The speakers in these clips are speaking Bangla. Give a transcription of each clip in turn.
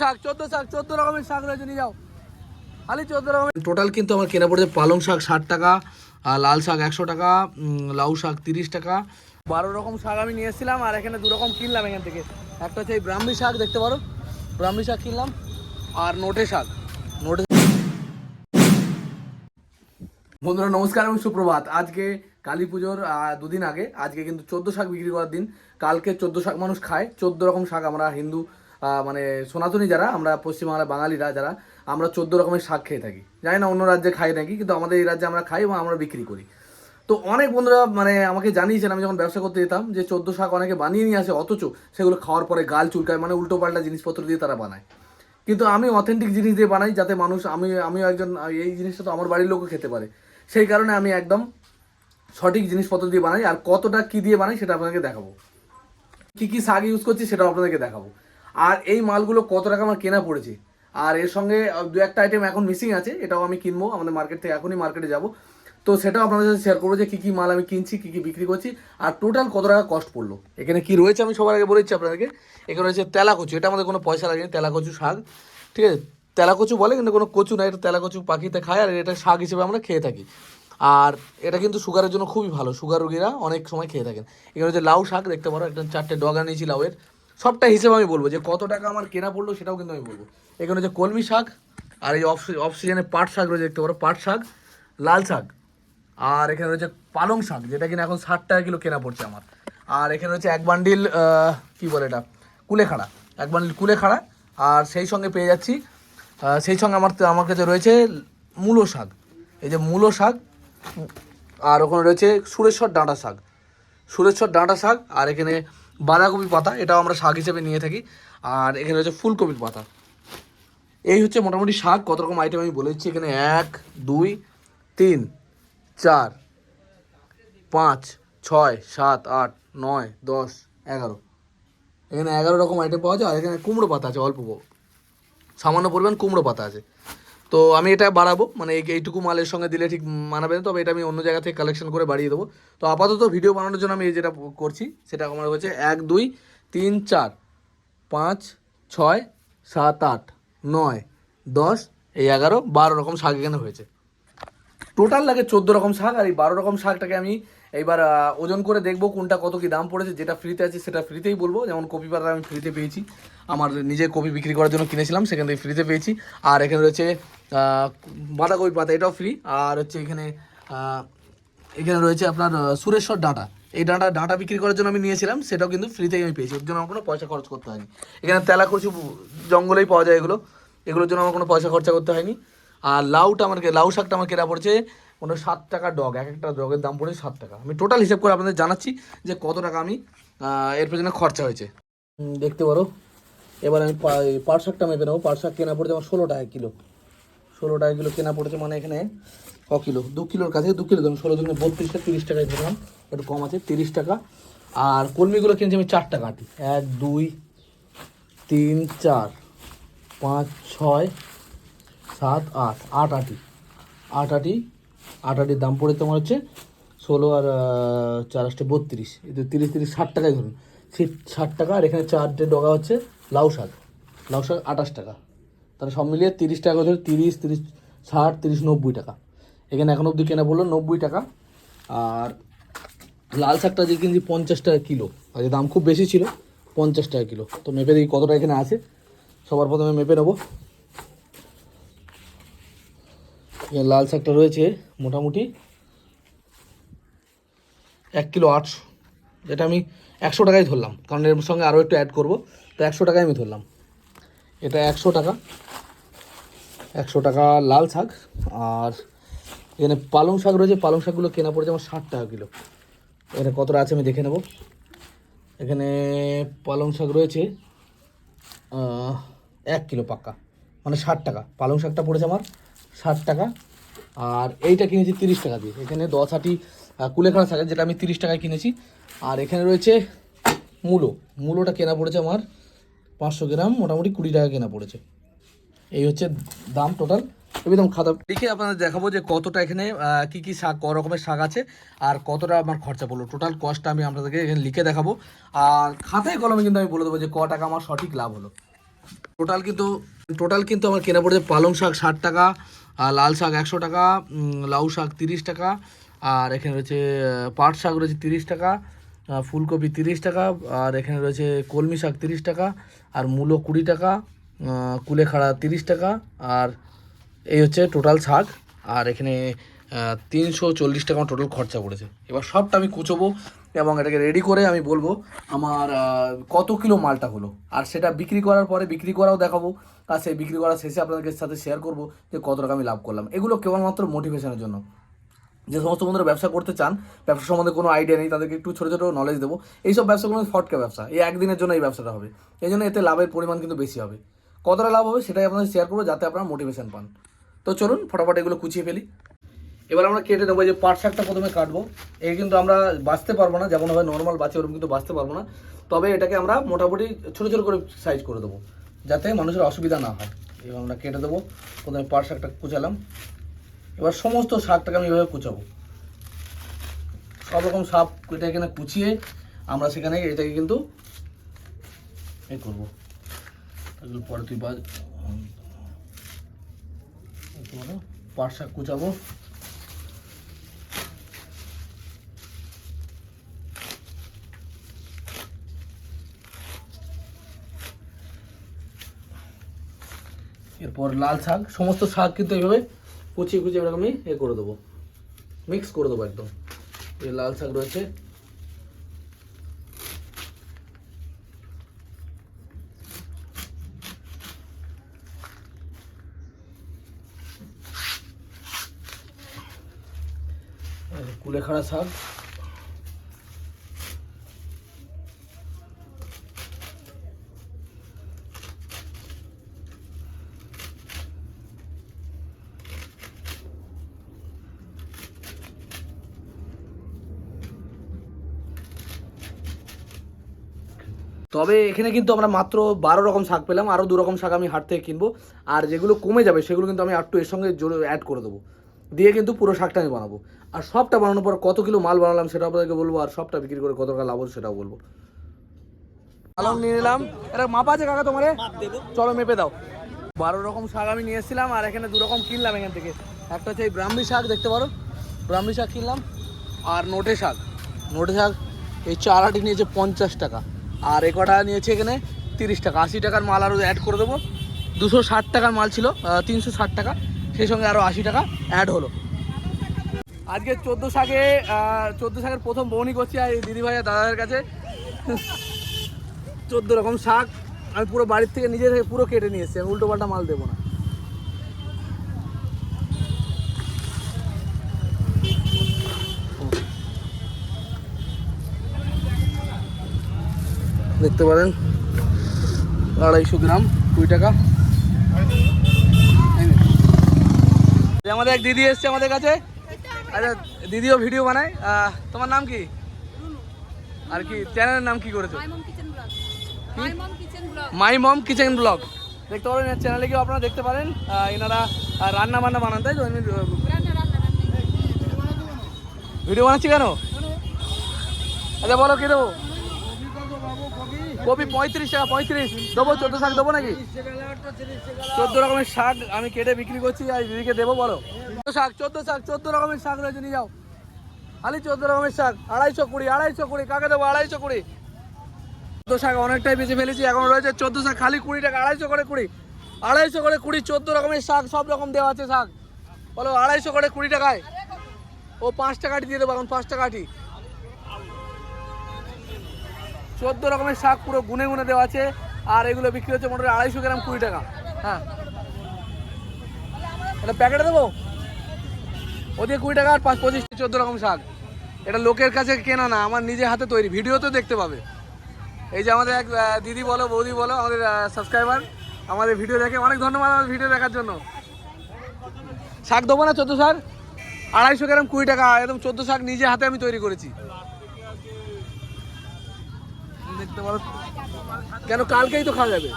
শাক চোদ্দ শাক চোদ্দ রকমের শাক রয়েছে নিয়ে যাও। খালি চোদ্দ রকমের টোটাল কিন্তু আমার কেনা পড়েছে পালং শাক ষাট টাকা আর লাল শাক একশো টাকা লাউ শাক তিরিশ টাকা। বারো রকম শাক আমি নিয়ে এসেছিলাম আর এখানে দু রকম কিনলাম এখান থেকে। একটা হচ্ছে এই ব্রাহ্মী শাক দেখতে পারো। ব্রাহ্মী শাক কিনলাম আর নোটে শাক। নোটে বন্ধুরা নমস্কার আমি সুপ্রভাত। আজকে কালী পুজোর দুদিন আগে। আজকে কিন্তু চোদ্দ শাক বিক্রি করার দিন। কালকে চোদ্দ শাক মানুষ খায়। চোদ্দ রকম শাক আমরা হিন্দু মানে সনাতনী যারা, আমরা পশ্চিমবাংলা বাঙালিরা যারা, আমরা চোদ্দ রকমের শাক খেয়ে থাকি। জানি না অন্য রাজ্যে খাই নাকি, কিন্তু আমাদের এই রাজ্যে আমরা খাই এবং আমরা বিক্রি করি। তো অনেক বন্ধুরা মানে আমাকে জানিয়েছেন, আমি যখন ব্যবসা করতে যেতাম যে চোদ্দ শাক অনেকে বানিয়ে নিয়ে আসে, অথচ সেগুলো খাওয়ার পরে গাল চুলকায় মানে উল্টো পাল্টা জিনিসপত্র দিয়ে তারা বানায়। কিন্তু আমি অথেন্টিক জিনিস দিয়ে বানাই যাতে মানুষ, আমি, আমিও একজন, এই জিনিসটা তো আমার বাড়ির লোকও খেতে পারে। সেই কারণে আমি একদম সঠিক জিনিসপত্র দিয়ে বানাই, আর কতটা কি দিয়ে বানাই সেটা আপনাদেরকে দেখাবো। কি কি শাক ইউজ করছি সেটাও আপনাদেরকে দেখাবো। আর এই মালগুলো কত টাকা আমার কেনা পড়েছে? আর এর সঙ্গে দু একটা আইটেম এখন মিসিং আছে, এটাও আমি কিনবো, আমাদের মার্কেট থেকে এখনই মার্কেটে যাব। তো সেটাও আপনাদের সাথে শেয়ার করব যে কী কী মাল আমি কিনছি, কী কী বিক্রি করছি, আর টোটাল কত টাকা কস্ট পড়ল? এখানে কি রয়েছে আমি সবার আগে বলেছি আপনাদেরকে। এখানে রয়েছে তেলা কচু এটা আমাদের কোনো পয়সা লাগেনি তেলা কচু শাক, ঠিক আছে? তেলা কচু বলে, কিন্তু কোনো কচু না, এটা তেলা কচু পাখিতে খায়, আর এটা শাক হিসেবে আমরা খেয়ে থাকি। আর এটা কিন্তু সুগারের জন্য খুবই ভালো সুগার রোগীরা অনেক সময় খেয়ে থাকেন। এখানে হচ্ছে লাউ শাক, দেখতে পারো, একটা চারটে ডগা নিয়েছি লাউয়ের। সবটা হিসেবে আমি বলব যে কত টাকা আমার কেনা পড়ল সেটাও কিন্তু আমি বলব। এখানে হচ্ছে কলমি শাক আর এই অফ অফ সিজনে পাট শাক রয়েছে, দেখতে পারো, পাট শাক, লাল শাক। আর এখানে রয়েছে পালং শাক, যেটা কিনা এখন ষাট টাকা কিলো কেনা পড়ছে আমার। আর এখানে রয়েছে এক বান্ডিল কি বলে এটা? কুলেখাড়া এক বান্ডিল কুলেখাড়া আর সেই সঙ্গে পেয়ে যাচ্ছি সেই সঙ্গে আমার আমার কাছে রয়েছে মূলো শাক। এই যে মূলো শাক, আর ওখানে রয়েছে সুরেশ্বর ডাঁটা শাক। সুরেশ্বর ডাঁটা শাক, আর এখানে বাঁধাকপি পাতা, এটাও আমরা শাক হিসেবে নিয়ে থাকি। আর এখানে রয়েছে ফুলকপির পাতা। এই হচ্ছে মোটামুটি শাক, কত রকম আইটেম আমি বলে দিচ্ছি। এখানে এক, দুই, তিন, চার, পাঁচ, ছয়, সাত, আট, নয়, দশ, এগারো। এখানে এগারো রকম আইটেম পাওয়া যায়, আর এখানে কুমড়ো পাতা আছে, অল্প। সামান্য পরিমাণ কুমড়ো পাতা আছে। তো আমি এটা বাড়াবো মানে এইটুকু মালের সঙ্গে দিলে ঠিক মানাবে না, তবে এটা আমি অন্য জায়গা থেকে কালেকশন করে বাড়িয়ে দেবো। তো আপাতত ভিডিও বানানোর জন্য আমি এই যেটা করছি, সেটা আমার হচ্ছে এক, দুই, তিন, চার, পাঁচ, ছয়, সাত, আট, নয়, দশ, এই এগারো, বারো রকম শাক এখানে হয়েছে। টোটাল লাগে চোদ্দ রকম শাক, আর এই বারো রকম শাকটাকে আমি এইবার ওজন করে দেখব কোনটা কত কি দাম পড়েছে, যেটা ফ্রিতে আছে সেটা ফ্রিতেই বলব। যেমন কপি পাতা আমি ফ্রিতে পেয়েছি। আমার নিজে কপি বিক্রি করার জন্য কিনেছিলাম, সেখান থেকে ফ্রিতে পেয়েছি। আর এখানে রয়েছে বাঁধাকপি পাতা, এটাও ফ্রি আর হচ্ছে এখানে এখানে রয়েছে আপনার সুরেশ্বর ডাঁটা। এই ডাঁটা ডাঁটা বিক্রি করার জন্য আমি নিয়েছিলাম, সেটাও কিন্তু ফ্রিতেই আমি পেয়েছি। ওর জন্য আমার কোনো পয়সা খরচ করতে হয়নি। এখানে তেলা কচু জঙ্গলেই পাওয়া যায় এগুলো। এগুলোর জন্য আমার কোনো পয়সা খরচা করতে হয়নি। আর লাউটা আমার লাউ শাকটা আমার কেনা পড়ছে কোনো সাত টাকা ডগ, এক একটা ডগের দাম পড়েছে সাত টাকা। আমি টোটাল হিসেব করে আপনাদের জানাচ্ছি যে কত টাকা আমি এর পেছনে খরচা হয়েছে। দেখতে পারো। এবার আমি পাট মেপে নেব। পাট শাক কেনা পড়েছে আমার ষোলো টাকা কিলো। ষোলো টাকা কিলো কেনা পড়েছে মানে এখানে ক কিলো? দু কিলোর কাছে দু কিলো ধরুন। ষোলো দিনে বত্রিশটা তিরিশ টাকায় ধরলাম একটু কম আছে, তিরিশ টাকা। আর কলমিগুলো কিনছি আমি চার টাকা আটি। এক, দুই, তিন, চার, পাঁচ, ছয়, সাত, আট আট আটি। আট আটি আট আটির দাম পড়ে তোমার হচ্ছে ষোলো আর চার আসতে বত্রিশ। এই তিরিশ তিরিশ, ষাট টাকায় ধরুন। সেই ষাট টাকা আর এখানে চারটে ডগা হচ্ছে লাউ শাক। লাউ শাক আঠাশ টাকা। তাহলে সব মিলিয়ে তিরিশ টাকা ধরে তিরিশ তিরিশ, ষাট, তিরিশ, নব্বই টাকা। এখানে এখন অবধি কেনা বলল নব্বই টাকা। আর লাল শাকটা যে কিনছি পঞ্চাশ টাকা কিলো। আজকে দাম খুব বেশি ছিল, পঞ্চাশ টাকা কিলো। তো মেপে দেখি কতটা এখানে আছে। সবার প্রথমে মেপে নেব এখানে লাল শাকটা রয়েছে মোটামুটি। এক কিলো আটশো যেটা আমি একশো টাকায় ধরলাম, কারণ এর সঙ্গে আরও একটু অ্যাড করব। তো একশো টাকায় আমি ধরলাম। এটা একশো টাকা একশো টাকা লাল শাক। আর এখানে পালং শাক রয়েছে, পালং শাকগুলো কেনা পড়েছে আমার ষাট টাকা কিলো। এখানে কতটা আছে আমি দেখে নেব। এখানে পালং শাক রয়েছে এক কিলো পাক্কা মানে ষাট টাকা। পালং শাকটা পড়েছে আমার ষাট টাকা। আর এইটা কিনেছি তিরিশ টাকা দিয়ে। এখানে দশ আটি কুলেখাড়া শাকের যেটা আমি তিরিশ টাকায় কিনেছি। আর এখানে রয়েছে মূলো। মূলোটা কেনা পড়েছে আমার পাঁচশো গ্রাম, মোটামুটি কুড়ি টাকা কেনা পড়েছে। এই হচ্ছে দাম টোটাল একদম খাতা লিখে আপনাদের দেখাবো যে কতটা এখানে কি কি শাক, ক রকমের শাক আছে আর কতটা আমার খরচা পড়ল। টোটাল কস্টটা আমি আপনাদেরকে এখানে লিখে দেখাবো। আর খাতায় কলমে কিন্তু আমি বলে দেবো যে ক টাকা আমার সঠিক লাভ হলো। টোটাল কিন্তু টোটাল কিন্তু আমার কেনা পড়েছে পালং শাক ষাট টাকা লাল শাক একশো টাকা লাউ শাক তিরিশ টাকা, আর এখানে রয়েছে পাট শাক রয়েছে তিরিশ টাকা ফুলকপি তিরিশ টাকা, আর এখানে রয়েছে কলমি শাক তিরিশ টাকা, আর মূলো কুড়ি টাকা কুলেখাড়া তিরিশ টাকা, আর এই হচ্ছে টোটাল শাক, আর এখানে তিনশো চল্লিশ টাকা টোটাল খরচা পড়েছে। এবার সবটা আমি কুচোবো এবং এটাকে রেডি করে আমি বলব আমার কত কিলো মালটা হলো। আর সেটা বিক্রি করার পরে বিক্রি করাও দেখাবো। আর সেই বিক্রি করার শেষে আপনাদের সাথে শেয়ার করব যে কত টাকা আমি লাভ করলাম। এগুলো কেবলমাত্র মোটিভেশনের জন্য। যে সমস্ত বন্ধুরা ব্যবসা করতে চান, ব্যবসা সম্বন্ধে কোনো আইডিয়া নেই, তাদেরকে একটু ছোটো ছোটো নলেজ দেবো। এইসব ব্যবসাগুলো ফটকা ব্যবসা। এই একদিনের জন্য এই ব্যবসাটা হবে। এই জন্য এতে লাভের পরিমাণ কিন্তু বেশি হবে। কতটা লাভ হবে সেটাই আপনাদের শেয়ার করব, যাতে আপনারা মোটিভেশন পান। তো চলুন, ফটাফট এগুলো কুচিয়ে ফেলি। এবার আমরা কেটে নেব যে পাট শাকটা প্রথমে কাটবো। এই কিন্তু আমরা বাঁচতে পারব না যেমনভাবে নর্মাল বাঁচে, ওরকম কিন্তু বাঁচতে পারব না। তবে এটাকে আমরা মোটামুটি ছোটো ছোটো করে সাইজ করে দেবো, যাতে মানুষের অসুবিধা না হয়। এবার আমরা কেটে দেবো, প্রথমে পাট শাকটা কুচালাম। এবার সমস্ত শাকটাকে আমি এভাবে কুচাবো। সব রকম সাপ এটা এখানে কুচিয়ে আমরা সেখানে এটাকে কিন্তু এ করব। পরে তুই পাট শাক কুচাবো। এরপর লাল শাক, সমস্ত শাক কিন্তু এইভাবে কুচিয়ে কুচিয়ে এরকম আমি এ করে দেবো। মিক্স করে দেবো একদম। এই লাল শাক রয়েছে। কুলেখাড়া শাক। তবে এখানে কিন্তু আমরা মাত্র বারো রকম শাক পেলাম আরও দু রকম শাক আমি হাট থেকে কিনবো। আর যেগুলো কমে যাবে, সেগুলো কিন্তু আমি একটু এর সঙ্গে অ্যাড করে দেবো। দিয়ে কিন্তু পুরো শাকটা আমি বানাবো। আর সবটা বানানোর পর কত কিলো মাল বানালাম সেটা আপনাদেরকে বলব, আর সবটা বিক্রি করে কত টাকা লাভ হলো সেটাও বলব। পালং নিয়ে নিলাম। এটা মাপা আছে কাকা তোমারে? চলো মেপে দাও। বারো রকম শাক আমি নিয়ে এসেছিলাম, আর এখানে দু রকম কিনলাম এখান থেকে। একটা হচ্ছে এই ব্রাহ্মী শাক, দেখতে পারো? ব্রাহ্মী শাক কিনলাম। আর নোটে শাক। নোটে শাক, এই চারাটি নিয়েছে পঞ্চাশ টাকা। আর এ কটা নিয়েছে এখানে? তিরিশ টাকা। আশি টাকার মাল আরও অ্যাড করে দেবো। দুশো ষাট টাকার মাল ছিল তিনশো ষাট টাকা। সেই সঙ্গে আরও আশি টাকা অ্যাড হলো। আজকে চোদ্দ শাকে চোদ্দ শাকের প্রথম বৌনি করছি আর দিদিভাই আর দাদাদের কাছে। চোদ্দ রকম শাক। আমি পুরো বাড়ির থেকে নিজে থেকে পুরো কেটে নিয়ে এসেছি। উল্টো পাল্টা মাল দেবো না। দেখতে পারেন। আড়াইশো গ্রাম কুড়ি টাকা। আমাদের এক দিদি এসছে আমাদের কাছে। আচ্ছা দিদিও ভিডিও বানায়। তোমার নাম কি? আর কি চ্যানেলের নাম কি করেছ? My mom kitchen blog. দেখতে পারেন চ্যানেলে গিয়েও আপনারা দেখতে পারেন। এনারা রান্না বান্না বানান তাই তো? ভিডিও বানাচ্ছি কেন? আচ্ছা বলো কি দেবো? কপি পঁয়ত্রিশ টাকা, পঁয়ত্রিশ। দেবো, চোদ্দ শাক দেবো নাকি? চোদ্দ রকমের শাক আমি কেটে বিক্রি করছি, আর দিদিকে দেবো, বলো। শাক, চোদ্দ শাক, চোদ্দ রকমের শাক রয়েছে, নিয়ে যাও। খালি চোদ্দ রকমের শাক, আড়াইশো কুড়ি আড়াইশো কুড়ি, কাকে দেবো, আড়াইশো কুড়ি? চোদ্দ শাক অনেকটাই বেঁচে ফেলেছি, এখন রয়েছে চোদ্দ শাক, খালি কুড়ি টাকা, আড়াইশো করে কুড়ি। আড়াইশো করে কুড়ি, চোদ্দ রকমের শাক, সব রকম দেওয়া আছে শাক। বলো, আড়াইশো করে কুড়ি টাকায়। ও পাঁচ টাকাটি দিয়ে দেবো, এখন পাঁচ টাকাটি। চোদ্দ রকমের শাক পুরো গুনে গুনে দেওয়া আছে। আর এগুলো বিক্রি হচ্ছে মোটামুটি আড়াইশো গ্রাম কুড়ি টাকা। হ্যাঁ। এটা প্যাকেটে দেবো? ওদিকে কুড়ি টাকা আর পাঁচ পঁচিশ চোদ্দ রকম শাক। এটা লোকের কাছে কেনা না, আমার নিজে হাতে তৈরি। ভিডিওতে দেখতে পাবে। এই যে আমাদের এক দিদি বলো, বৌদি বলো, আমাদের সাবস্ক্রাইবার আমাদের ভিডিও দেখে অনেক ধন্যবাদ আমাদের ভিডিও দেখার জন্য। শাক দেবো না চোদ্দ শাক আড়াইশো গ্রাম কুড়ি টাকা, একদম চোদ্দ শাক নিজে হাতে আমি তৈরি করেছি। দেখতে পারো। কেন কালকেই তো খাওয়া যাবে?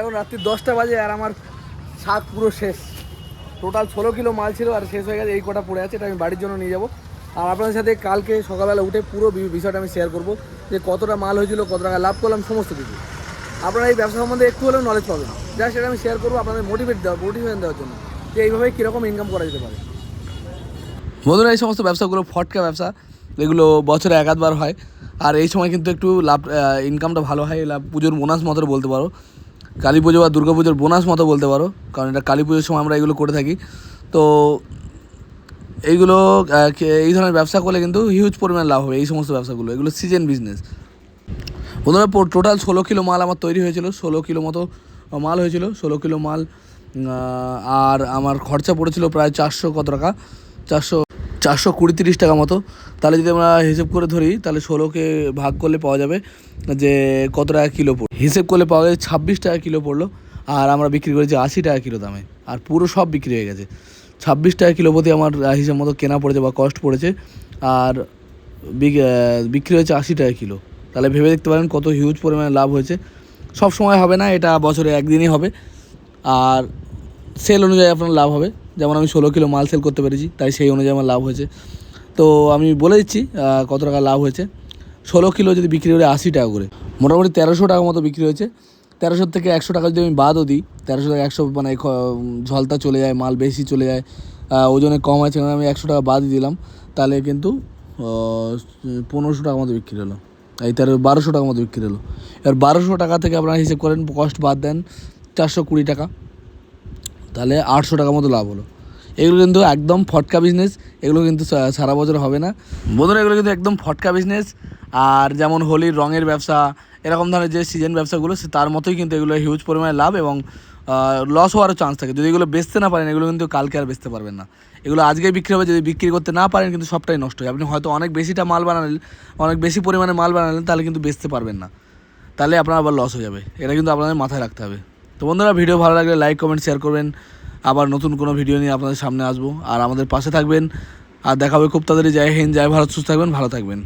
এখন রাত্রি দশটা বাজে আর আমার শাক পুরো শেষ। টোটাল ষোলো কিলো মাল ছিল আর শেষ হয়ে গেছে, এই কটা পড়ে আছে, এটা আমি বাড়ির জন্য নিয়ে যাব। আর আপনাদের সাথে কালকে সকালবেলা উঠে পুরো বিষয়টা আমি শেয়ার করব, যে কতটা মাল হয়েছিল কত টাকা লাভ করলাম, সমস্ত কিছু। আপনারা এই ব্যবসা সম্বন্ধে একটু হলেও নলেজ পাবেন। যা সেটা আমি শেয়ার করব আপনাদের মোটিভেট দেওয়া মোটিভেশন দেওয়ার জন্য, যে এইভাবে কীরকম ইনকাম করা যেতে পারে। বন্ধুরা, এই সমস্ত ব্যবসাগুলো ফটকা ব্যবসা, এগুলো বছরে এক আধবার হয়। আর এই সময় কিন্তু একটু লাভ ইনকামটা ভালো হয়, লাভ, পুজোর বোনাস মতো বলতে পারো। কালী পুজো বা দুর্গা পুজোর বোনাস মতো বলতে পারো, কারণ এটা কালী পুজোর সময় আমরা এগুলো করে থাকি। তো এইগুলো এই ধরনের ব্যবসা করলে কিন্তু হিউজ পরিমাণ লাভ হবে, এই সমস্ত ব্যবসাগুলো, এগুলো সিজন বিজনেস বন্ধুরা টোটাল ষোলো কিলো মাল আমার তৈরি হয়েছিল, ষোলো কিলো মতো মাল হয়েছিল, ষোলো কিলো মাল আর আমার খরচা পড়েছিল প্রায় চারশো কত টাকা, চারশো চারশো কুড়ি তিরিশ টাকা মতো। তাহলে যদি আমরা হিসেব করে ধরি, তাহলে ষোলোকে ভাগ করলে পাওয়া যাবে যে কত টাকা কিলো পড়ে হিসেব করলে পাওয়া যাবে ছাব্বিশ টাকা কিলো পড়ল, আর আমরা বিক্রি করেছি আশি টাকা কিলো দামে, আর পুরো সব বিক্রি হয়ে গেছে। ছাব্বিশ টাকা কিলো প্রতি আমার হিসেব মতো কেনা পড়েছে বা কস্ট পড়েছে, আর বিক- বিক্রি হয়েছে আশি টাকা কিলো। তাহলে ভেবে দেখতে পারেন কত হিউজ পরিমাণে লাভ হয়েছে। সব সময় হবে না, এটা বছরে একদিনই হবে, আর সেল অনুযায়ী আপনার লাভ হবে। যেমন আমি ষোলো কিলো মাল সেল করতে পেরেছি, তাই সেই অনুযায়ী আমার লাভ হয়েছে। তো আমি বলে দিচ্ছি কত টাকা লাভ হয়েছে। ষোলো কিলো যদি বিক্রি করে আশি টাকা করে, মোটামুটি তেরোশো টাকা মতো বিক্রি হয়েছে। তেরোশোর থেকে একশো টাকা যদি আমি বাদও দিই, তেরোশো থেকে একশো মানে ঝলতা চলে যায়, মাল বেশি চলে যায় ওজনে কম আছে আমি একশো টাকা বাদ দিলাম, তাহলে কিন্তু পনেরোশো টাকা মতো বিক্রি হলো। এই তেরো বারোশো টাকা মতো বিক্রি হলো। এবার বারোশো টাকা থেকে আপনারা হিসেব করেন কস্ট বাদ দেন, চারশো কুড়ি টাকা। তাহলে আটশো টাকা মতো লাভ হলো। এগুলো কিন্তু একদম ফটকা বিজনেস এগুলো কিন্তু সারা বছর হবে না। বন্ধুরা, এগুলো কিন্তু একদম ফটকা বিজনেস আর যেমন হোলির রঙের ব্যবসা, এরকম ধরনের যে সিজন ব্যবসাগুলো তার মতোই কিন্তু এগুলো হিউজ পরিমাণে লাভ এবং লস হওয়ারও চান্স থাকে। যদি এগুলো বেচতে না পারেন, এগুলো কিন্তু কালকে আর বেচতে পারবেন না। এগুলো আজকে বিক্রি হবে, যদি বিক্রি করতে না পারেন, কিন্তু সবটাই নষ্ট হয়। আপনি হয়তো অনেক বেশিটা মাল বানালেন, অনেক বেশি পরিমাণে মাল বানালেন, তাহলে কিন্তু বেচতে পারবেন না। তাহলে আপনার আবার লস হয়ে যাবে। এটা কিন্তু আপনাদের মাথায় রাখতে হবে। তো বন্ধুরা, ভিডিও ভালো লাগলে লাইক কমেন্ট শেয়ার করবেন। আবার নতুন কোনো ভিডিও নিয়ে আপনাদের সামনে আসব। আর আমাদের পাশে থাকবেন। আর দেখাবে খুব তাড়াতাড়ি। জয় হিন্দ, জয় ভারত। সুস্থ থাকবেন, ভালো থাকবেন।